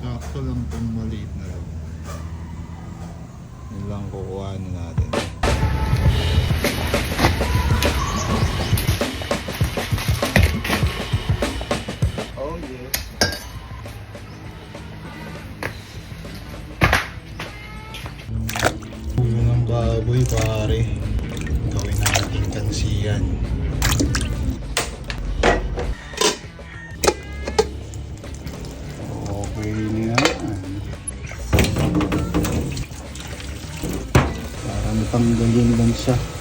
Sakto lang itong maliit na lang. Yun lang kukuha na natin. Oh yes. Ulo ng baboy pare. Gawin natin kansiyan. Para matanggalin lang siya.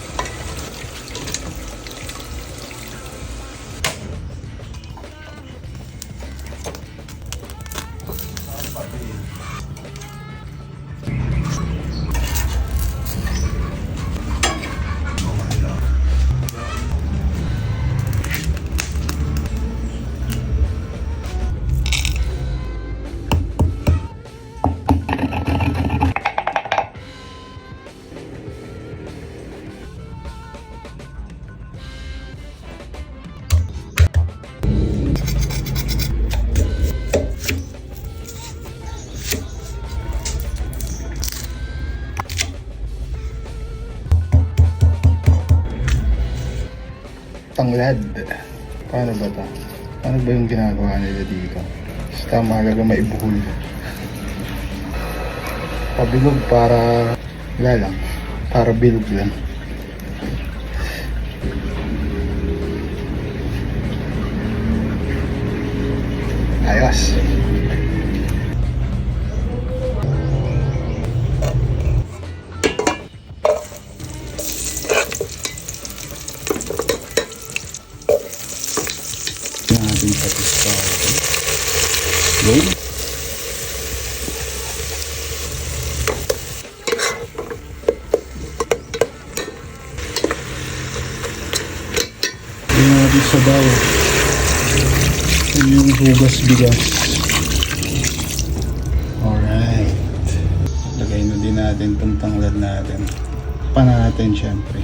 Tanglad. Paano ba to? Paano ba yung ginagawa nila dito? Basta mahalaga maibuhol. Pabilog para... Wala. Para bilog lang. Ayos. Yun natin sa daw. Yun yung hugas bigas. Alright. Lagay na din natin itong tanglad natin. Pa natin syempre.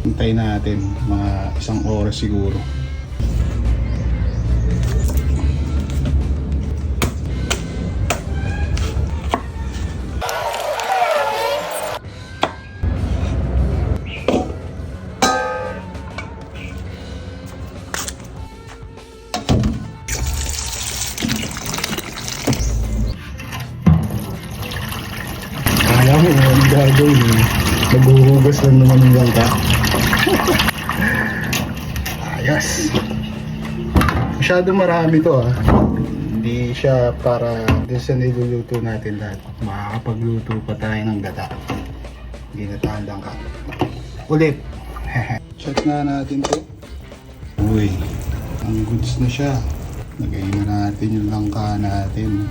Hintay natin mga isang oras siguro. Mo, ang gagawin eh. Maghuhugas lang naman ng langka. Ayos. Masyado marami to ah. Hindi siya para din sa niluluto natin lahat. Makakapagluto pa tayo ng gata. Hindi na tayo langka. Ulit. Check na natin to. Uy, ang goods na siya. Lagay na natin yung langka natin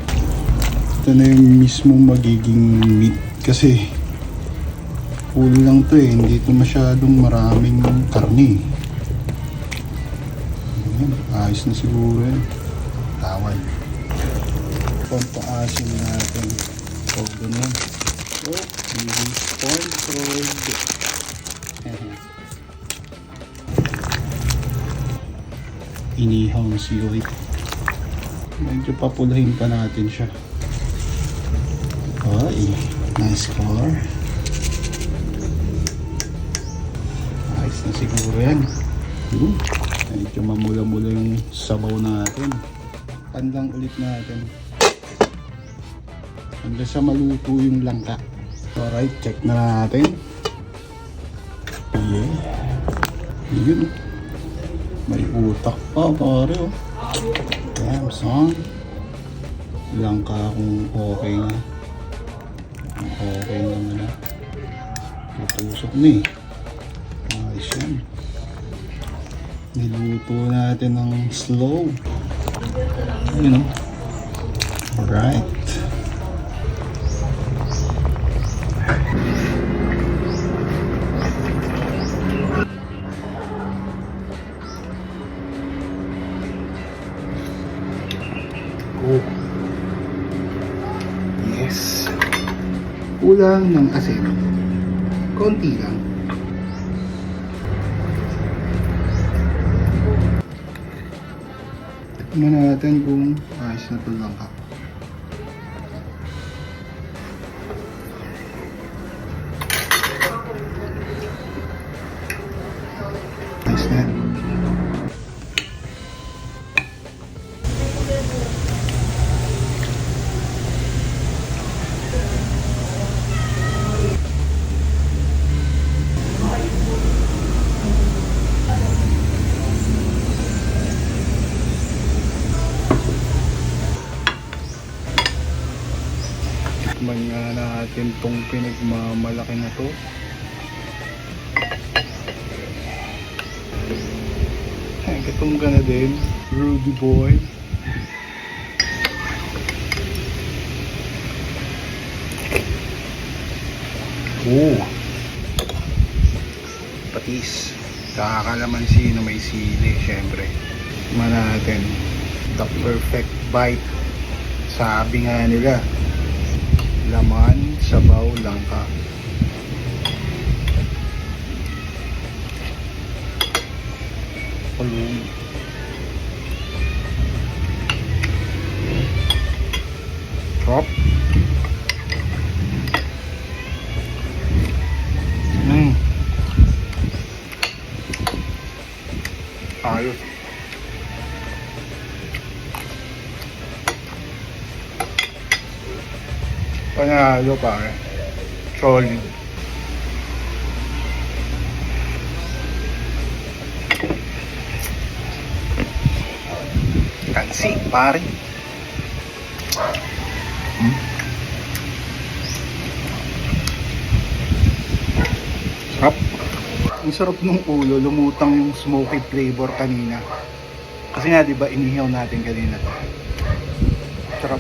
ito na yung mismong magiging meat kasi full lang to eh. Hindi ito masyadong maraming karni Ayan, ayos na siguro yan. Tawal. Pampaasin natin. So ganun oh hindi controlled. Inihaw si Yoy medyo papulahin pa natin siya. Ay, nice car. Ayos na siguro yan. Hmm. Medyo mamula-mula yung sabaw natin. Panlang ulit natin. Hanggang sa maluto yung langka. Alright, check na natin. Yeah. Yun. May utak pa, pare oh. Damn son. Langka kung okay na. Okay naman na. Tutusok na eh. Ayos yan. Niluto natin ng slow. Yun o. Alright. Oh. Yes kulang ng asero. Konti lang. Tignan natin kung ayos na ito lang ka. Ayos na. Tikman nga natin tong pinagmamalaki na to. Ay, gutom ka na din, Rudy boy. Oo. Patis. Kakakalamansi na may sili, syempre. Tikman natin. The perfect bite. Sabi nga nila, laman, sabaw, langka. Kulong. Chop. Mm. Ayos. Panalo pare. Solid. Kansi, pare. Hmm? Sarap. Ang sarap ng ulo, lumutang yung smoky flavor kanina. Kasi nga, di ba, inihaw natin kanina. Sarap.